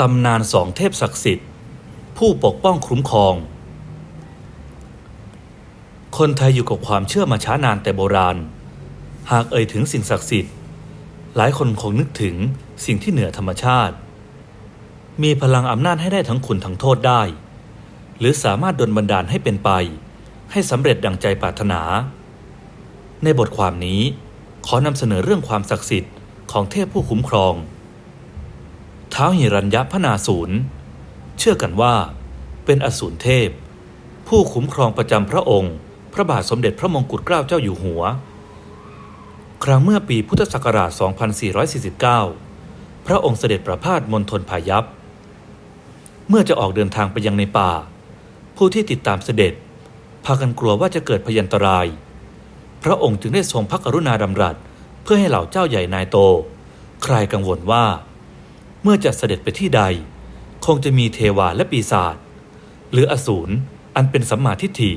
ตำนานสองเทพศักดิ์สิทธิ์ ผู้ปกป้องคุ้มครอง คนไทยอยู่กับความเชื่อมาช้านานแต่โบราณ หากเอ่ยถึงสิ่งศักดิ์สิทธิ์ หลายคนคงนึกถึงสิ่งที่เหนือธรรมชาติ มีพลังอำนาจให้ได้ทั้งคุณทั้งโทษได้ หรือสามารถดลบันดาลให้เป็นไป ให้สำเร็จดังใจปรารถนา ในบทความนี้ขอนำเสนอเรื่องความศักดิ์สิทธิ์ของเทพผู้คุ้มครอง ท้าวหิรัญยพนาศูนย์เชื่อกันว่า เป็นอสูรเทพ ผู้คุ้มครองประจำพระองค์ พระบาทสมเด็จพระมงกุฎเกล้าเจ้าอยู่หัว ครั้งเมื่อปีพุทธศักราช 2449 พระองค์เสด็จประพาสมณฑลพายัพ เมื่อจะออกเดินทางไปยังในป่า ผู้ที่ติดตามเสด็จ พากันกลัวว่าจะเกิดพยันตราย พระองค์จึงได้ทรงพระกรุณาดำรัส เพื่อให้เหล่าเจ้าใหญ่นายโตคลายกังวลว่า มื่อจะเสด็จไปที่ใด คงจะมีเทวาและปีศาจหรืออสูรอันเป็นสัมมาทิฏฐิ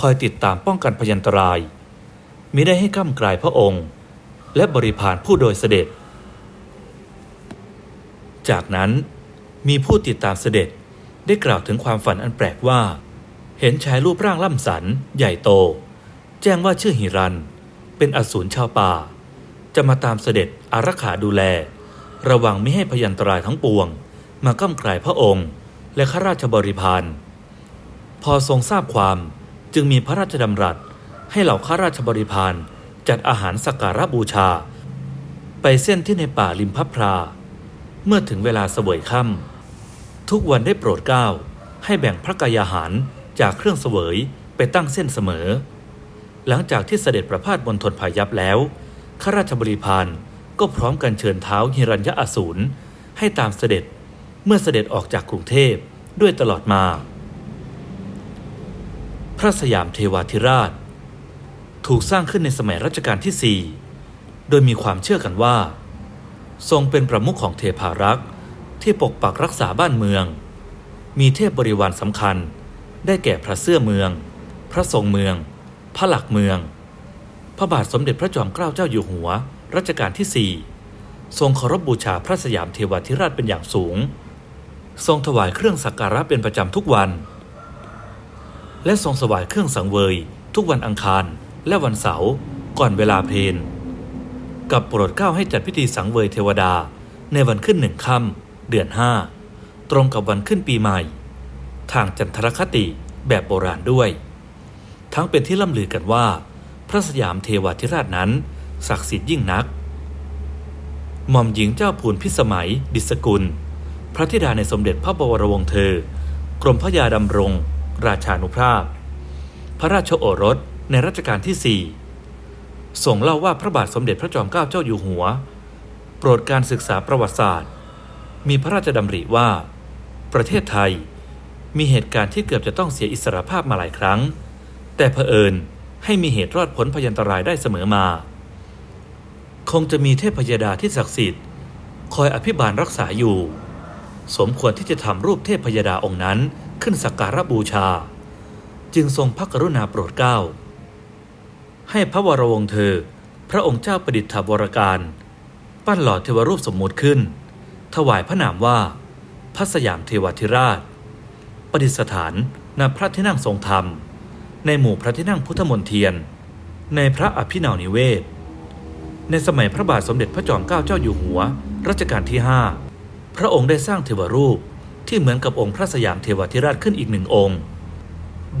คอยติดตามป้องกันพยันตรายมิได้ให้ก้ามกลายพระองค์ และบริพารผู้โดยเสด็จ จากนั้นมีผู้ติดตามเสด็จได้กล่าวถึงความฝันอันแปลกว่า เห็นชายรูปร่างล่ำสัน ใหญ่โต แจ้งว่าชื่อหิรัน เป็นอสูรชาวป่า จะมาตามเสด็จอารักขาดูแล ระวังไม่ให้พยันตรายทั้งปวง มาก้ำกลายพระองค์ และข้าราชบริพารพอทรงทราบความจึงมีพระราชดำรัส ให้เหล่าข้าราชบริพารจัดอาหารสักการะบูชา ไปเส้นที่ในป่าริมพับพรา เมื่อถึงเวลาเสวยค่ำทุกวันได้โปรดเกล้า ให้แบ่งพระกายอาหารจากเครื่องเสวยไปตั้งเส้นเสมอ หลังจากที่เสด็จประพาสมณฑลพายัพแล้วข้าราชบริพาร ก็พร้อมกันเชิญเท้าหิรัญยอสูรให้ตามเสด็จเมื่อเสด็จออกจากกรุงเทพด้วยตลอดมา พระสยามเทวาธิราช ถูกสร้างขึ้นในสมัยรัชกาลที่ 4 โดยมีความเชื่อกันว่า ทรงเป็นประมุขของเทพารักษ์ที่ปกปักรักษาบ้านเมือง มีเทพบริวารสำคัญ ได้แก่พระเสื้อเมือง พระทรงเมือง พระหลักเมือง พระบาทสมเด็จพระจอมเกล้าเจ้าอยู่หัว รัชกาลที่ 4 ทรงเคารพบูชาพระสยามเทวาธิราชเป็นอย่างสูง ทรงถวายเครื่องสักการะเป็นประจำทุกวัน และทรงสวายเครื่องสังเวย ทุกวันอังคารและวันเสาร์ก่อนเวลาเพลกับโปรดเกล้าให้จัดพิธีสังเวยเทวดาในวันขึ้นหนึ่งค่ำเดือนห้าตรงกับวันขึ้นปีใหม่ ทางจันทรคติแบบโบราณด้วย ทั้งเป็นที่ล่ำลือกันว่า พระสยามเทวาธิราชนั้น ศักดิ์สิทธิ์ยิ่งนัก หม่อมหญิงเจ้าพูนพิสมัย ดิสกุล พระธิดาในสมเด็จพระบวรวงศ์เธอ กรมพระยาดำรง ราชานุภาพ พระราชโอรสในรัชกาลที่4ส่งเล่าว่าพระบาทสมเด็จพระจอมเกล้าเจ้าอยู่หัว โปรดการศึกษาประวัติศาสตร์ มีพระราชดำริว่า ประเทศไทยมีเหตุการณ์ที่เกือบจะต้องเสียอิสรภาพมาหลายครั้ง แต่เผอิญให้มีเหตุรอดพ้นพยันตรายได้เสมอมา คงจะมีเทพยดาที่ศักดิ์สิทธิ์ คอยอภิบาลรักษาอยู่ สมควรที่จะทำรูปเทพพยดาองค์นั้นขึ้นสักการะบูชา จึงทรงพระกรุณาโปรดเกล้า ให้พระวรวงศ์เธอ พระองค์เจ้าประดิษฐบรการ ปั้นหล่อเทวรูปสมมุติขึ้น ถวายพระนามว่าพระสยามเทวธิราช ประดิษฐานณพระที่นั่งทรงธรรม ในหมู่พระที่นั่งพุทธมนเทียน ในพระอภินาวนิเวศ ในสมัยพระบาทสมเด็จพระจอมเกล้าเจ้าอยู่หัว รัชกาลที่ห้าพระองค์ได้สร้างเทวรูปที่เหมือนกับองค์พระสยามเทวาธิราชขึ้นอีกหนึ่งองค์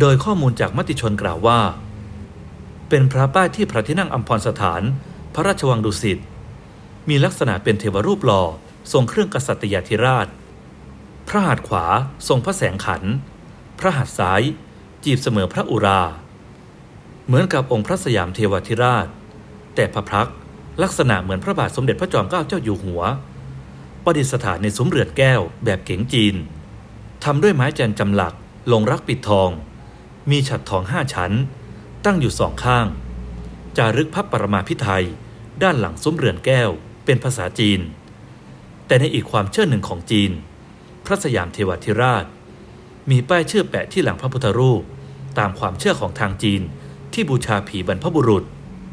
โดยข้อมูลจากมติชนกล่าวว่า เป็นพระป้ายที่พระที่นั่งอัมพรสถาน พระราชวังดุสิต มีลักษณะเป็นเทวรูปหล่อทรงเครื่องกษัตริยาธิราช พระหัตถ์ขวาทรงพระแสงขัน พระหัตถ์ซ้าย จีบเสมอพระอุรา เหมือนกับองค์พระสยามเทวาธิราช แต่พระพักตร์ ลักษณะเหมือนพระบาทสมเด็จพระจอมเกล้าเจ้าอยู่หัว ประดิษฐานในซุ้มเรือนแก้วแบบเก๋งจีนทำด้วยไม้แจนจำหลัก ลงรักปิดทอง มีฉัดทองห้าชั้น ตั้งอยู่สองข้าง จารึกพระปรมาพิไทยด้านหลังซุ้มเรือนแก้วเป็นภาษาจีน แต่ในอีกความเชื่อหนึ่งของจีน พระสยามเทวาธิราช มีป้ายชื่อแปะที่หลังพระพุทธรูป ตามความเชื่อของทางจีนที่บูชาผีบรรพบุรุษ